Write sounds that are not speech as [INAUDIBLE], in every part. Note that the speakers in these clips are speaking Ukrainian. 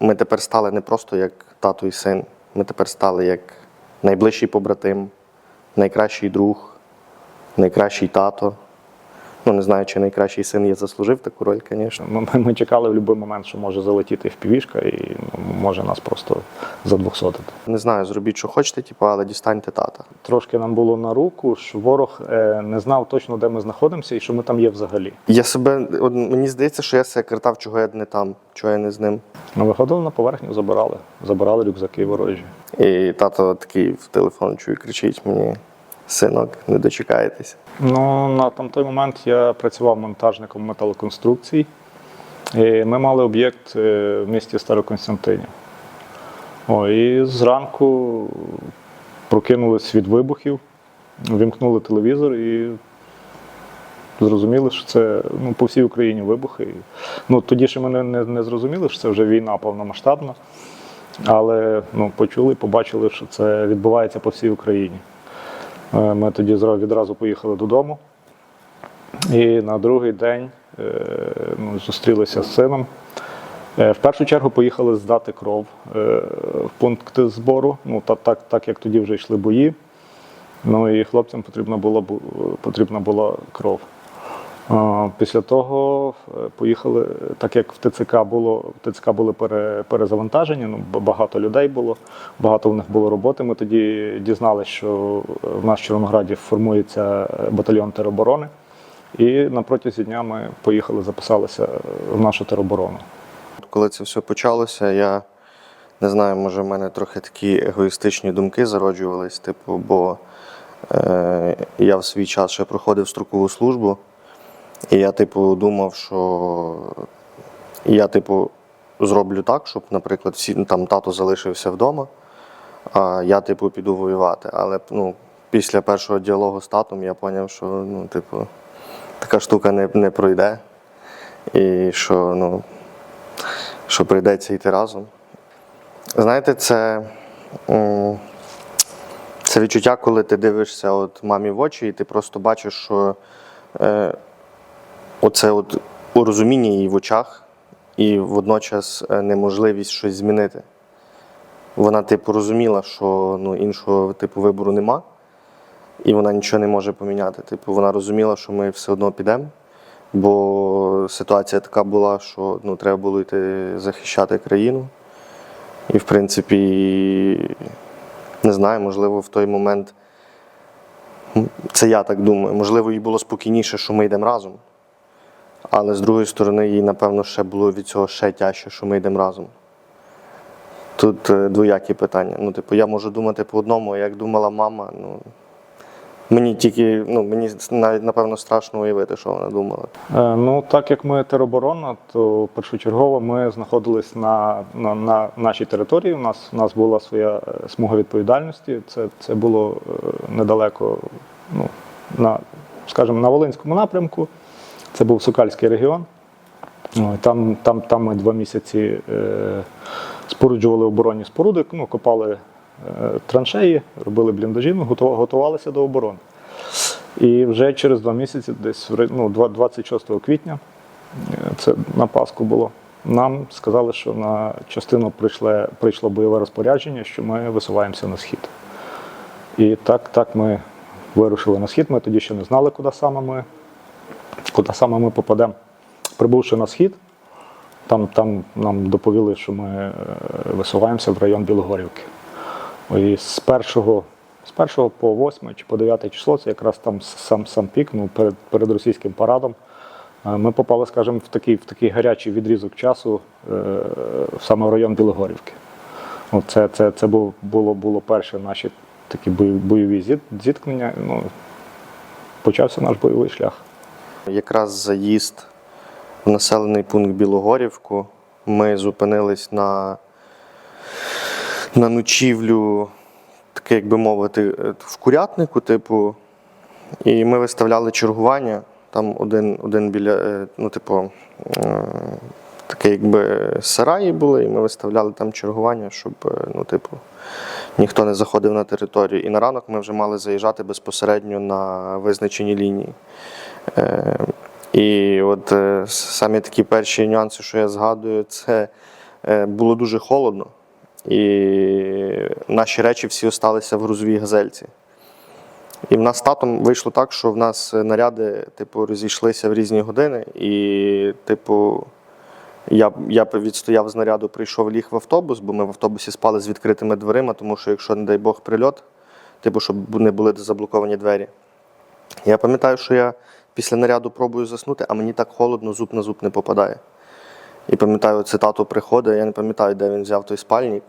ми тепер стали не просто як тато і син, ми тепер стали як найближчий побратим, найкращий друг, найкращий тато. Ну, не знаю, чи найкращий син я заслужив таку роль, звісно. Ми, ми- ми чекали в будь-який момент, що може залетіти впівішка і ну, може нас просто задвохсотити. Не знаю, зробіть, що хочете, типу, але дістаньте тата. Трошки нам було на руку, що ворог е, не знав точно, де ми знаходимося і що ми там є взагалі. Я себе, от мені здається, що я себе картав, чого я не там, чого я не з ним. Ми виходили на поверхню, забирали, забирали рюкзаки ворожі. І тато такий в телефон чує, кричить мені: синок, не дочекаєтесь. Ну, на там той момент я працював монтажником металоконструкцій. І ми мали об'єкт е, в місті Староконстантинів. О, і зранку прокинулись від вибухів, вімкнули телевізор і зрозуміли, що це ну, по всій Україні вибухи. Ну, тоді ще ми не, не, не зрозуміли, що це вже війна повномасштабна. Але ну, почули, побачили, що це відбувається по всій Україні. Е, Ми тоді відразу поїхали додому. І на другий день ми ну, зустрілися з сином. Е, В першу чергу поїхали здати кров е, в пункти збору, ну, так, так, так як тоді вже йшли бої. Ну і хлопцям потрібна була, потрібна була кров. Після того е, поїхали, так як в ТЦК було, в ТЦК були пере, перезавантажені, ну, багато людей було, багато в них було роботи. Ми тоді дізналися, що в нас в Чорнограді формується е, батальйон тероборони. І на протязі дня ми поїхали, записалися в нашу тероборону. Коли це все почалося, я не знаю, може в мене трохи такі егоїстичні думки зароджувались, типу, бо е, я в свій час ще проходив строкову службу, і я, типу, думав, що я, типу, зроблю так, щоб, наприклад, всі ну, там тато залишився вдома, а я, типу, піду воювати. Але ну, після першого діалогу з татом я зрозумів, що ну, типу, така штука не, не пройде. І що, ну, що прийдеться йти разом. Знаєте, це, це відчуття, коли ти дивишся от мамі в очі, і ти просто бачиш, що е, оце от розуміння її в очах, і водночас е, неможливість щось змінити. Вона, типу, розуміла, що ну, іншого типу вибору нема, і вона нічого не може поміняти. Типу, вона розуміла, що ми все одно підемо. Бо ситуація така була, що ну, треба було йти захищати країну. І, в принципі, не знаю, можливо, в той момент, це я так думаю, можливо, їй було спокійніше, що ми йдемо разом. Але з другої сторони, їй, напевно, ще було від цього ще тяжче, що ми йдемо разом. Тут е, двоякі питання. Ну, типу, я можу думати по одному, а як думала мама, ну. Мені тільки, ну мені навіть напевно страшно уявити, що вона думала. Е, Ну, так як ми тероборона, то першочергово ми знаходились на, на, на нашій території. У нас, у нас була своя е, смуга відповідальності. Це, це було е, недалеко, ну, на, скажімо, на Волинському напрямку. Це був Сокальський регіон. Там, там, там ми два місяці е, споруджували оборонні споруди, ну, копали е, траншеї, робили бліндажі, ну, готувалися до оборони. І вже через два місяці, десь ну, 26 квітня, е, це на Пасху було. Нам сказали, що на частину прийшло, прийшло бойове розпорядження, що ми висуваємося на схід. І так, так ми вирушили на схід. Ми тоді ще не знали, куди саме ми, куди саме ми попадемо. Прибувши на схід, там, там нам доповіли, що ми е, висуваємося в район Білогорівки. І з першого, з першого по 8 чи по 9 число, це якраз там сам, сам пік, ну, перед, перед російським парадом. е, Ми попали, скажімо, в такий, в такий гарячий відрізок часу е, саме в район Білогорівки. От це, це, це було, було перше наші такі бойові зіткнення. Ну, почався наш бойовий шлях. Якраз заїзд в населений пункт Білогорівку. Ми зупинились на, на ночівлю, таке, як би мовити, в курятнику, типу, і ми виставляли чергування. Там один, один біля, е, ну, типу, е, таке, якби сараї були, і ми виставляли там чергування, щоб, е, ну, типу, ніхто не заходив на територію. І на ранок ми вже мали заїжджати безпосередньо на визначені лінії. Е, і от е, самі такі перші нюанси, що я згадую, це е, було дуже холодно, і наші речі всі осталися в грузовій газельці. І в нас татом вийшло так, що в нас наряди, типу, розійшлися в різні години, і, типу, я, я відстояв наряду, прийшов ліг в автобус, бо ми в автобусі спали з відкритими дверима, тому що, якщо, не дай Бог, прильот, типу, щоб не були заблоковані двері. Я пам'ятаю, що я після наряду пробую заснути, а мені так холодно, зуб на зуб не попадає. І пам'ятаю, це тато приходить, я не пам'ятаю, де він взяв той спальник.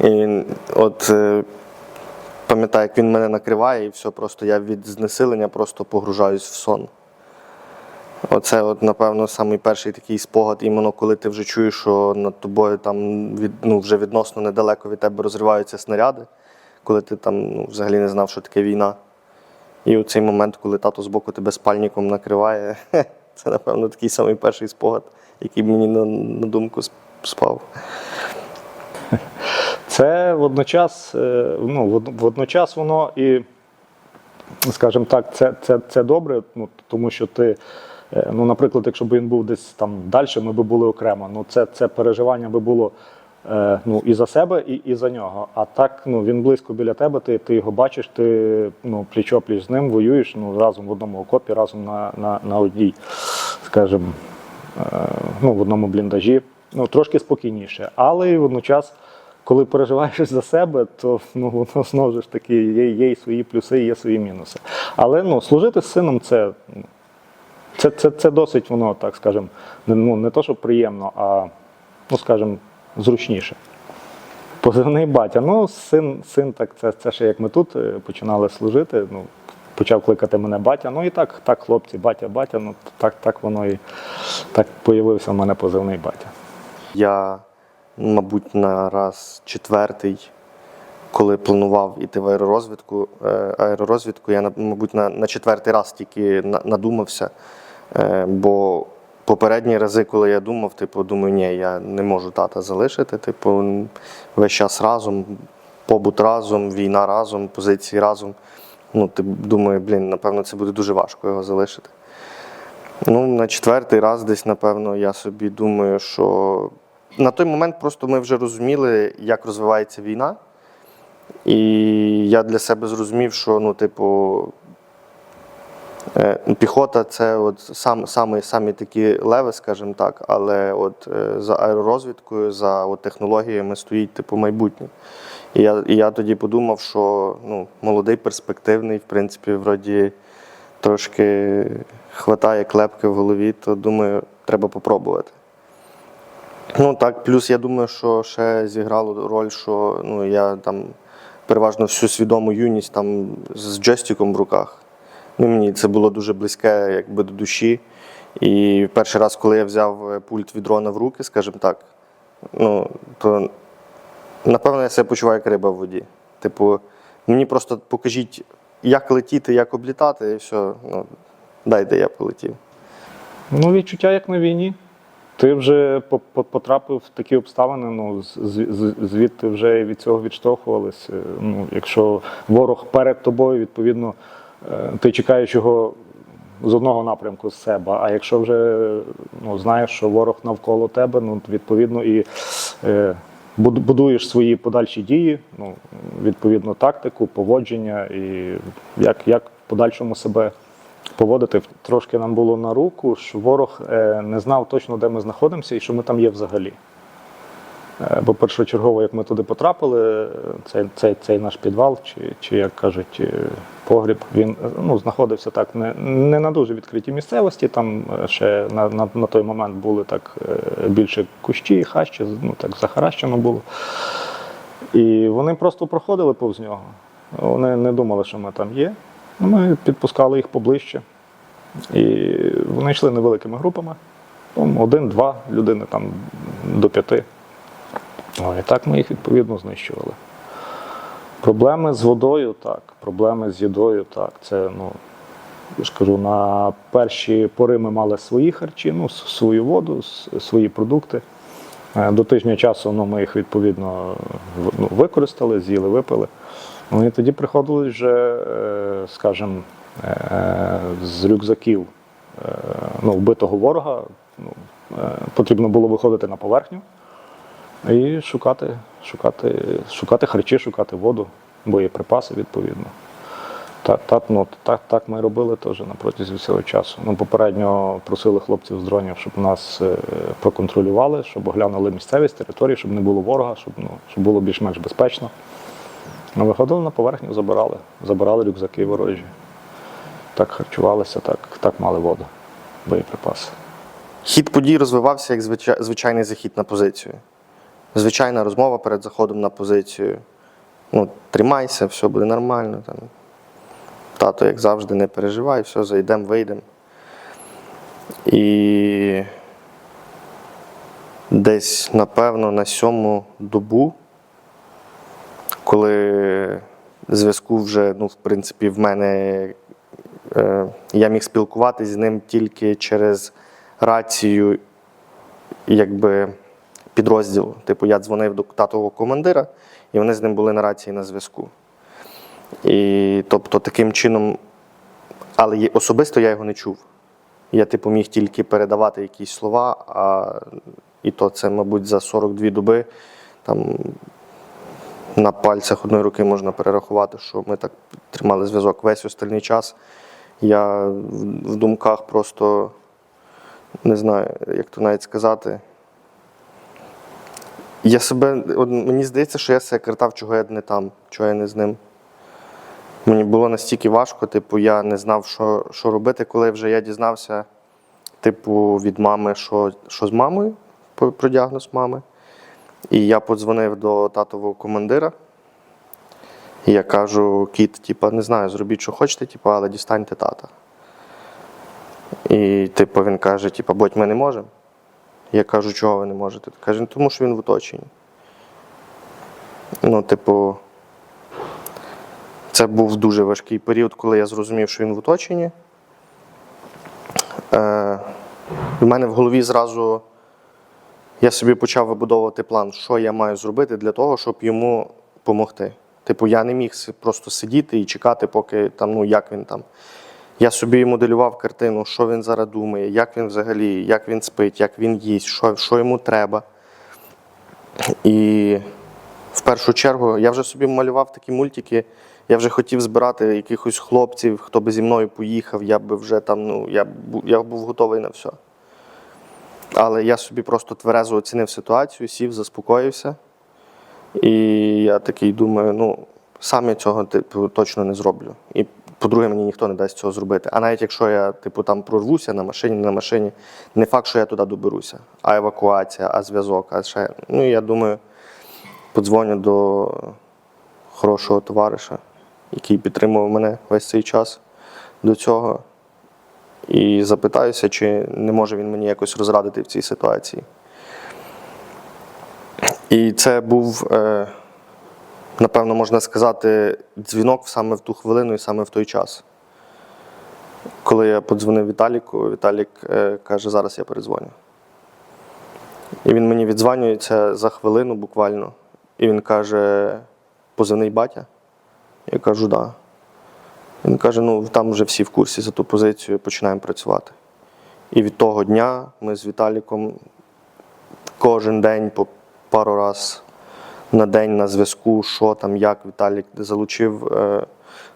І от е, пам'ятаю, як він мене накриває, і все, просто я від знесилення просто погружаюсь в сон. Оце, от, напевно, самий перший такий спогад, іменно коли ти вже чуєш, що над тобою там від, ну, вже відносно недалеко від тебе розриваються снаряди, коли ти там ну, взагалі не знав, що таке війна. І у цей момент, коли тато збоку тебе спальником накриває, [LAUGHS] це, напевно, такий самий перший спогад, який мені на, на думку спав. Це водночас, е, ну, водночас воно і, скажімо так, це, це, це добре, ну, тому що ти, ну, наприклад, якщо б він був десь там далі, ми б були окремо. Ну, це, це переживання би було е, ну, і за себе, і, і за нього. А так, ну, він близько біля тебе, ти, ти його бачиш, ти ну, пліч-опліч з ним воюєш ну, разом в одному окопі, разом на, на, на одній, скажімо, е, ну, в одному бліндажі. Ну, трошки спокійніше. Але і водночас, коли переживаєш за себе, то ну, воно знову ж таки є, є свої плюси, є свої мінуси. Але ну, служити з сином це, ну, це, це, це досить воно, так скажемо, не, ну, не то, що приємно, а ну, скажімо, зручніше. Позивний батя. Ну, син, син так, це, це ще як ми тут е, починали служити. Ну, почав кликати мене батя. Ну і так, так, хлопці, батя, батя, ну так, так воно і так появився в мене позивний батя. Я, мабуть, на раз четвертий, коли планував іти в аеророзвідку, е, аеророзвідку я, мабуть, на, на четвертий раз тільки надумався. Е, Бо попередні рази, коли я думав, типу, думаю, ні, я не можу тата залишити. Типу, весь час разом, побут разом, війна разом, позиції разом. Ну, ти думаю, блін, напевно, це буде дуже важко його залишити. Ну, на четвертий раз десь, напевно, я собі думаю, що на той момент просто ми вже розуміли, як розвивається війна. І я для себе зрозумів, що ну, типу, піхота це от сам, самі, самі такі леви, скажімо так, але от е, за аеророзвідкою, за от технологіями стоїть типу майбутнє. І я, і я тоді подумав, що ну, молодий, перспективний, в принципі, вроді трошки хватає клепки в голові, то думаю, треба попробувати. Ну так, плюс я думаю, що ще зіграло роль, що ну, я там переважно всю свідому юність там з джойстиком в руках. Ну, мені це було дуже близьке якби, до душі. І перший раз, коли я взяв е, пульт від дрона в руки, скажімо так, ну, то напевно я себе почуваю як риба в воді. Типу, мені просто покажіть, як летіти, як облітати, і все. Ну, дайте я полетів. Ну, відчуття як на війні. Ти вже по- по- потрапив в такі обставини, ну, звідти вже від цього відштовхувались. Е, Ну, якщо ворог перед тобою, відповідно, ти чекаєш його з одного напрямку з себе. А якщо вже ну, знаєш, що ворог навколо тебе, ну, відповідно, і е, будуєш свої подальші дії, ну, відповідно, тактику, поводження і як, як в подальшому себе поводити. Трошки нам було на руку, що ворог е, не знав точно, де ми знаходимося і що ми там є взагалі. Е, Бо першочергово, як ми туди потрапили, цей, цей, цей наш підвал, чи, чи як кажуть, е, погріб, він е, ну, знаходився так не, не на дуже відкритій місцевості. Там ще на, на, на той момент були так більше кущі, хащі, ну так захаращено було. І вони просто проходили повз нього. Вони не думали, що ми там є. Ми підпускали їх поближче. І вони йшли невеликими групами. Один-два людини там до п'яти. О, І так ми їх відповідно знищували. Проблеми з водою, так. Проблеми з їдою, так. Це, ну, я ж кажу, на перші пори ми мали свої харчі, ну, свою воду, свої продукти. Е, До тижня часу ну, ми їх відповідно ну, використали, з'їли, випили. Ну і тоді приходили вже, е, скажімо, е, з рюкзаків ну, вбитого ворога, ну, потрібно було виходити на поверхню і шукати, шукати, шукати харчі, шукати воду, боєприпаси відповідно. Так, так, ну, так, так ми робили теж на протязі всього часу. Ну, попередньо просили хлопців з дронів, щоб нас е, проконтролювали, щоб оглянули місцевість, територію, щоб не було ворога, щоб, ну, щоб було більш-менш безпечно. Ми виходили на поверхню, забирали, забирали рюкзаки ворожі. Так харчувалися, так, так мали воду, боєприпаси. Хід подій розвивався як звичай- звичайний захід на позицію. Звичайна розмова перед заходом на позицію. Ну, тримайся, все буде нормально. Там. Тато, як завжди, не переживай, все, зайдемо, вийдемо. І десь, напевно, на сьому добу, коли зв'язку вже, ну, в принципі, в мене е, я міг спілкуватися з ним тільки через рацію, якби підрозділу. Типу, я дзвонив до татового командира, і вони з ним були на рації на зв'язку. І тобто таким чином, але особисто я його не чув. Я, типу, міг тільки передавати якісь слова, а і то це, мабуть, за 42 доби там на пальцях одної руки можна перерахувати, що ми так тримали зв'язок весь остальний час. Я в думках просто не знаю, як то навіть сказати. Я себе, от мені здається, що я себе картав, чого я не там, чого я не з ним. Мені було настільки важко, типу, я не знав, що, що робити, коли вже я дізнався, типу, від мами, що, що з мамою, про діагноз мами. І я подзвонив до татового командира. І я кажу, кіт, типу, не знаю, зробіть, що хочете, типу, але дістаньте тата. І типу, він каже, типу, будь ми не можемо. Я кажу, чого ви не можете? Каже, «Ну, тому що він в оточенні. Ну, типу, це був дуже важкий період, коли я зрозумів, що він в оточенні. Е, у мене в голові зразу я собі почав вибудовувати план, що я маю зробити для того, щоб йому допомогти. Типу, я не міг просто сидіти і чекати, поки там, ну, як він там. Я собі моделював картину, що він зараз думає, як він взагалі, як він спить, як він їсть, що, що йому треба. І в першу чергу я вже собі малював такі мультики. Я вже хотів збирати якихось хлопців, хто би зі мною поїхав, я би вже там, ну, я, я був готовий на все. Але я собі просто тверезо оцінив ситуацію, сів, заспокоївся. І я такий думаю, ну, сам я цього типу, точно не зроблю. І по-друге, мені ніхто не дасть цього зробити. А навіть якщо я типу, там прорвуся на машині, на машині, не факт, що я туди доберуся. А евакуація, а зв'язок, а ще. Ну, я думаю, подзвоню до хорошого товариша, який підтримував мене весь цей час до цього. І запитаюся, чи не може він мені якось розрадити в цій ситуації. І це був, е, напевно, можна сказати, дзвінок саме в ту хвилину і саме в той час. Коли я подзвонив Віталіку, Віталік е, каже, зараз я передзвоню. І він мені віддзвонюється за хвилину буквально. І він каже: позивний батя? Я кажу. Да. Він каже: ну там вже всі в курсі за ту позицію, починаємо працювати. І від того дня ми з Віталіком кожен день по пару раз на день на зв'язку, що там, як Віталік залучив е,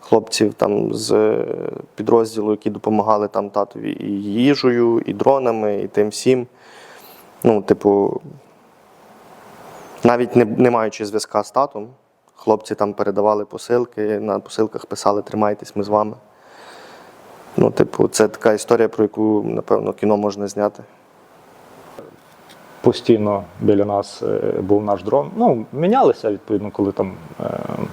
хлопців там з е, підрозділу, які допомагали там татові і їжею, і дронами, і тим всім. Ну, типу, навіть не, не маючи зв'язка з татом, хлопці там передавали посилки, на посилках писали Тримайтесь, ми з вами. Ну, типу, це така історія, про яку, напевно, кіно можна зняти. Постійно біля нас е, був наш дрон. Ну, мінялися, відповідно, коли там е,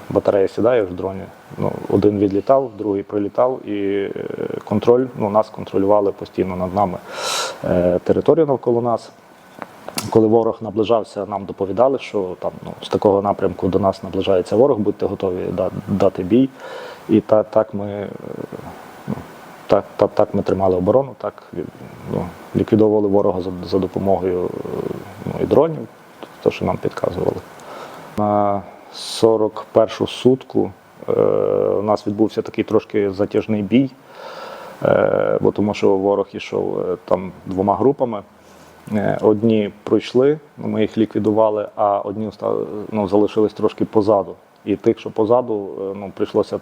батарея сідає в дроні. Ну, один відлітав, другий прилітав, і е, контроль, ну, нас контролювали постійно над нами територію навколо нас. Коли ворог наближався, нам доповідали, що там ну, з такого напрямку до нас наближається ворог, будьте готові дати бій. І та, так ми. Так, так, так ми тримали оборону, так ну, ліквідовували ворога за, за допомогою ну, і дронів, те, що нам підказували. На 41-ту сутку е, у нас відбувся такий трошки затяжний бій, е, бо тому що ворог ішов е, там двома групами. Е, Одні пройшли, ну, ми їх ліквідували, а одні ну, залишились трошки позаду. І тих, що позаду, е, ну, прийшлося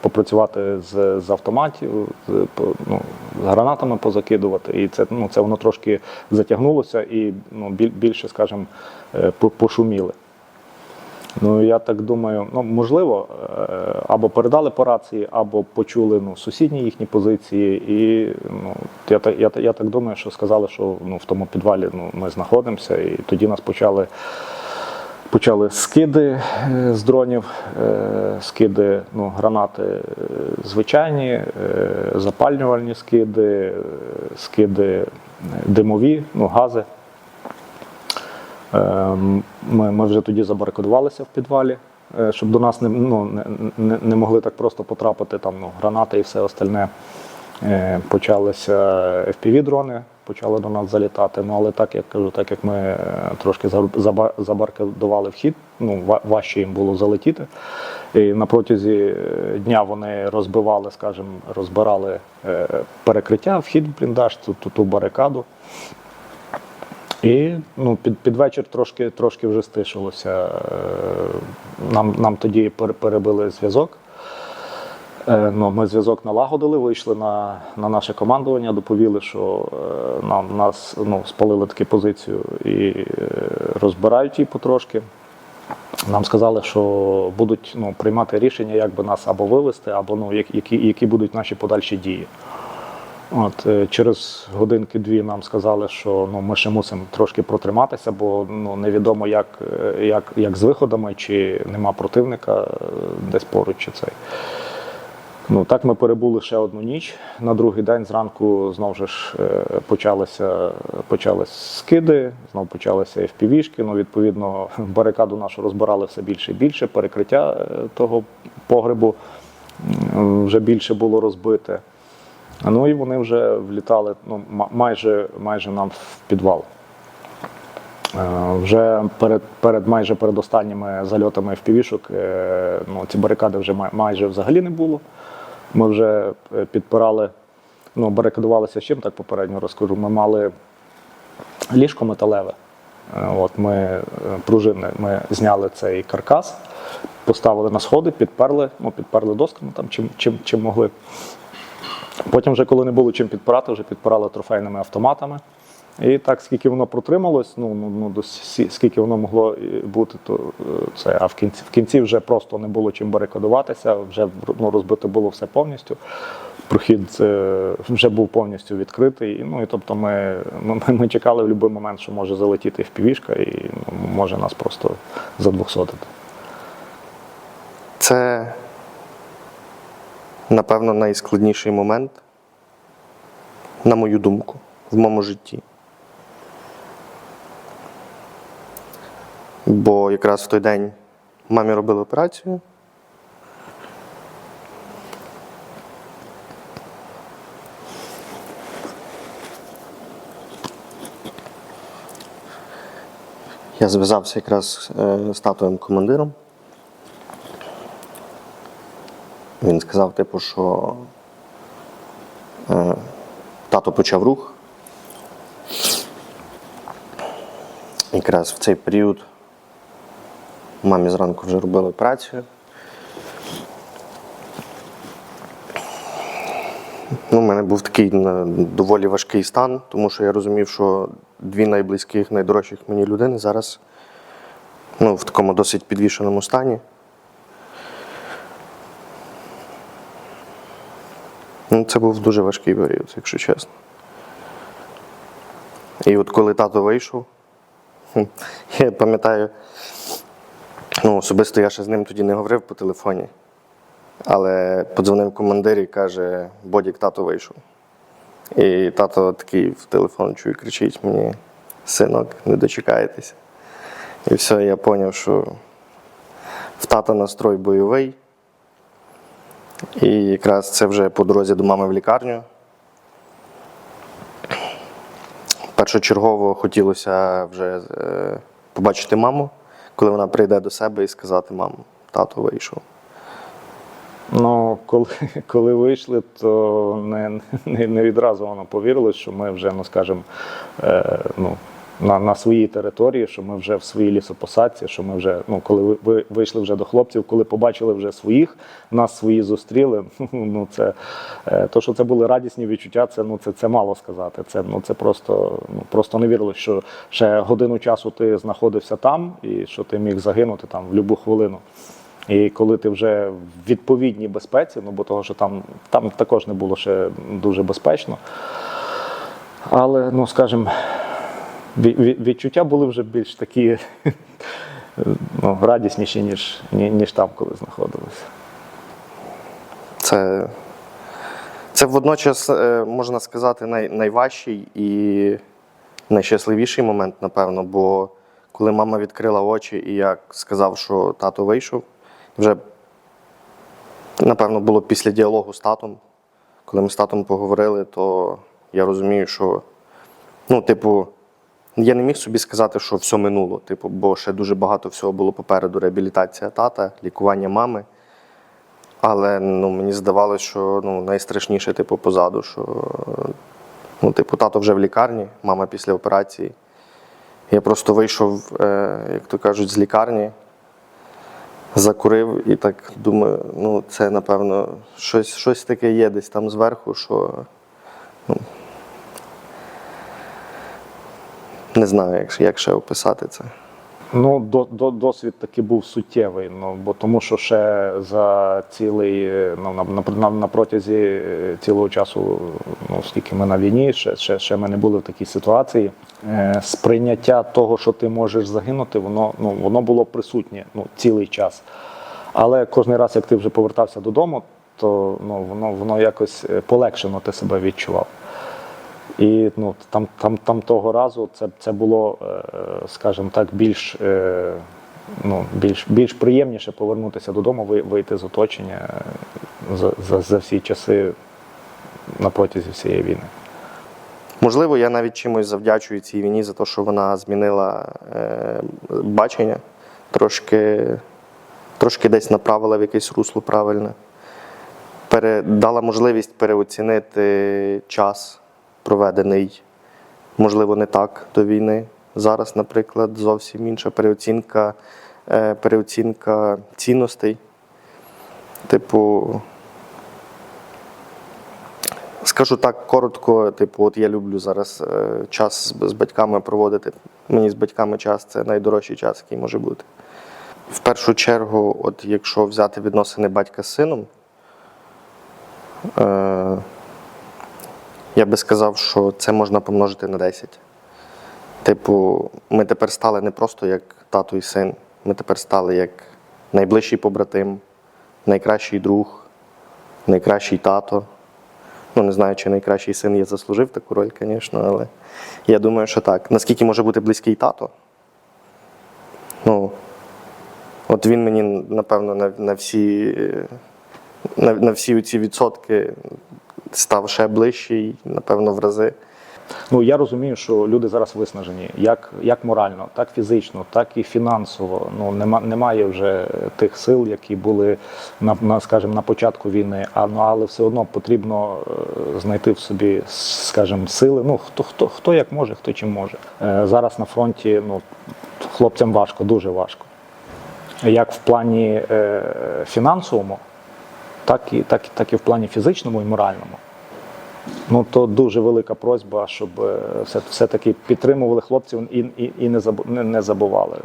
попрацювати з, з автоматів, з, ну, з гранатами позакидувати. І це, ну, це воно трошки затягнулося і ну, більше, скажімо, е, пошуміли. Ну, я так думаю, ну можливо, е, або передали по рації, або почули ну, сусідні їхні позиції. І ну, я, я, я так думаю, що сказали, що ну, в тому підвалі ну, ми знаходимося, і тоді нас почали. Почали скиди е, з дронів, е, скиди, ну, гранати е, звичайні, запалювальні скиди, скиди димові, ну, гази. Е, Ми, ми вже тоді забарикадувалися в підвалі, щоб до нас не, ну, не, не, могли так просто потрапити там, ну, гранати і все остальне. Почалися FPV-дрони, почали до нас залітати. Ну, але так, як кажу, так як ми е, трошки за- заба- вхід, ну, важче їм було залетіти. І на протязі е, дня вони розбивали, скажімо, розбирали е, перекриття, вхід в бліндаж, ту, ту, ту барикаду. І ну, під, під вечір трошки, трошки вже стишилося. Нам, нам тоді пер- перебили зв'язок. Е, Ну, ми зв'язок налагодили, вийшли на, на наше командування, доповіли, що е, нам нас ну, спалили таку позицію і е, розбирають її потрошки. Нам сказали, що будуть ну, приймати рішення, як би нас або вивезти, або ну, як- які, які будуть наші подальші дії. От через годинки-дві нам сказали, що ну ми ще мусимо трошки протриматися, бо ну невідомо, як, як, як з виходами, чи нема противника десь поруч, чи цей. Ну так ми перебули ще одну ніч. На другий день зранку знову ж е, почалися, скиди, знову почалися FPV-шки. Ну, відповідно, барикаду нашу розбирали все більше і більше. Перекриття е, того погребу вже більше було розбите. Ну і вони вже влітали ну, майже, майже нам в підвал. Е, Вже перед, перед майже перед останніми зальотами впівішок ну, ці барикади вже май- майже взагалі не було. Ми вже е, підпирали, ну, барикадувалися чим, так попередньо розкажу. Ми мали ліжко металеве. Е, От ми е, пружини, ми зняли цей каркас, поставили на сходи, підперли, ну, підперли досками там, чим, чим, чим могли. Потім, вже коли не було чим підпирати, вже підпирали трофейними автоматами. І так, скільки воно протрималось, ну, ну, ну скільки воно могло бути, то е, це. А в кінці, в кінці вже просто не було чим барикадуватися, вже ну, розбито було все повністю. Прохід е, вже був повністю відкритий. Ну і тобто ми, ми, ми чекали в будь-який момент, що може залетіти в півішка і ну, може нас просто задвохсотити. Це, напевно, найскладніший момент, на мою думку, в моєму житті. Бо якраз в той день мамі робили операцію. Я зв'язався якраз е, з татовим командиром. Він сказав, типу, що е, тато почав рух. Якраз в цей період мамі зранку вже робили операцію. Ну, у мене був такий е, доволі важкий стан, тому що я розумів, що дві найблизьких, найдорожчих мені людини зараз ну, в такому досить підвішеному стані. Ну, це був дуже важкий період, якщо чесно. І от коли тато вийшов, [LAUGHS] я пам'ятаю, ну, особисто я ще з ним тоді не говорив по телефоні, але подзвонив командир і каже, Бодік, тато вийшов. І тато такий в телефон чує, кричить мені, синок, не дочекаєтеся. І все, я зрозумів, що в тата настрой бойовий. І якраз це вже по дорозі до мами в лікарню. Першочергово хотілося вже е, побачити маму, коли вона прийде до себе і сказати: мам, тато вийшов. Ну, коли, коли вийшли, то не, не, не відразу вона повірила, що ми вже, ну скажімо, е, ну, на, на своїй території, що ми вже в своїй лісопосадці, що ми вже, ну, коли ви- ви вийшли вже до хлопців, коли побачили вже своїх, нас свої зустріли. [LAUGHS] Ну, це, е, то, що це були радісні відчуття, це, ну, це, це мало сказати. Це, ну, це просто, ну, просто не вірилось, що ще годину часу ти знаходився там і що ти міг загинути там в будь-яку хвилину. І коли ти вже в відповідній безпеці, ну бо того, що там, там також не було ще дуже безпечно. Але, ну скажімо, відчуття були вже більш такі [LAUGHS] ну, радісніші, ніж, ніж там, коли знаходилися. Це, це водночас, е, можна сказати, най, найважчий і найщасливіший момент, напевно. Бо коли мама відкрила очі і я сказав, що тато вийшов, вже, напевно, було після діалогу з татом. Коли ми з татом поговорили, то я розумію, що, ну, типу, я не міг собі сказати, що все минуло, типу, бо ще дуже багато всього було попереду. Реабілітація тата, лікування мами. Але ну, мені здавалося, що ну, найстрашніше типу, позаду, що ну, типу, тато вже в лікарні, мама після операції. Я просто вийшов, е, як то кажуть, з лікарні, закурив і так думаю, ну це напевно щось, щось таке є десь там зверху, що ну, не знаю, як, як ще описати це. Ну, до, до, досвід таки був суттєвий. Ну, бо тому що ще за цілий, ну, на, на, на протязі е, цілого часу, ну, скільки ми на війні, ще, ще, ще ми не були в такій ситуації. Е, сприйняття того, що ти можеш загинути, воно, ну, воно було присутнє ну, цілий час. Але кожен раз, як ти вже повертався додому, то ну, воно, воно якось е, полегшено ти себе відчував. І ну, там, там, там того разу це, це було, е, скажімо так, більш, е, ну, більш, більш приємніше повернутися додому, вийти з оточення е, за, за, за всі часи на протязі всієї війни. Можливо, я навіть чимось завдячую цій війні за те, що вона змінила е, бачення, трошки, трошки десь направила в якесь русло правильне, пере, дала можливість переоцінити час, проведений, можливо, не так до війни. Зараз, наприклад, зовсім інша переоцінка, е, переоцінка цінностей. Типу, Скажу так коротко, типу, от я люблю зараз е, час з, батьками проводити. Мені з батьками час це найдорожчий час, який може бути. В першу чергу, от якщо взяти відносини батька з сином, е, я би сказав, що це можна помножити на 10. Типу, ми тепер стали не просто як тато і син, ми тепер стали як найближчий побратим, найкращий друг, найкращий тато. Ну, не знаю, чи найкращий син я заслужив таку роль, звісно, але я думаю, що так. Наскільки може бути близький тато? Ну, от він мені, напевно, на, на всі, на, на всі ці відсотки став ще ближчий, напевно, в рази. Ну я розумію, що люди зараз виснажені, як, як морально, так фізично, так і фінансово. Ну нема, немає вже тих сил, які були на, на скажімо, на початку війни. А ну але все одно потрібно е, знайти в собі, скажімо, сили. Ну хто хто хто як може, хто чим може. Е, зараз на фронті ну хлопцям важко, дуже важко. Як в плані е, фінансовому, так і так, так і в плані фізичному і моральному. Ну то дуже велика просьба, щоб е, все, все-таки підтримували хлопців і, і, і не, забу, не забували.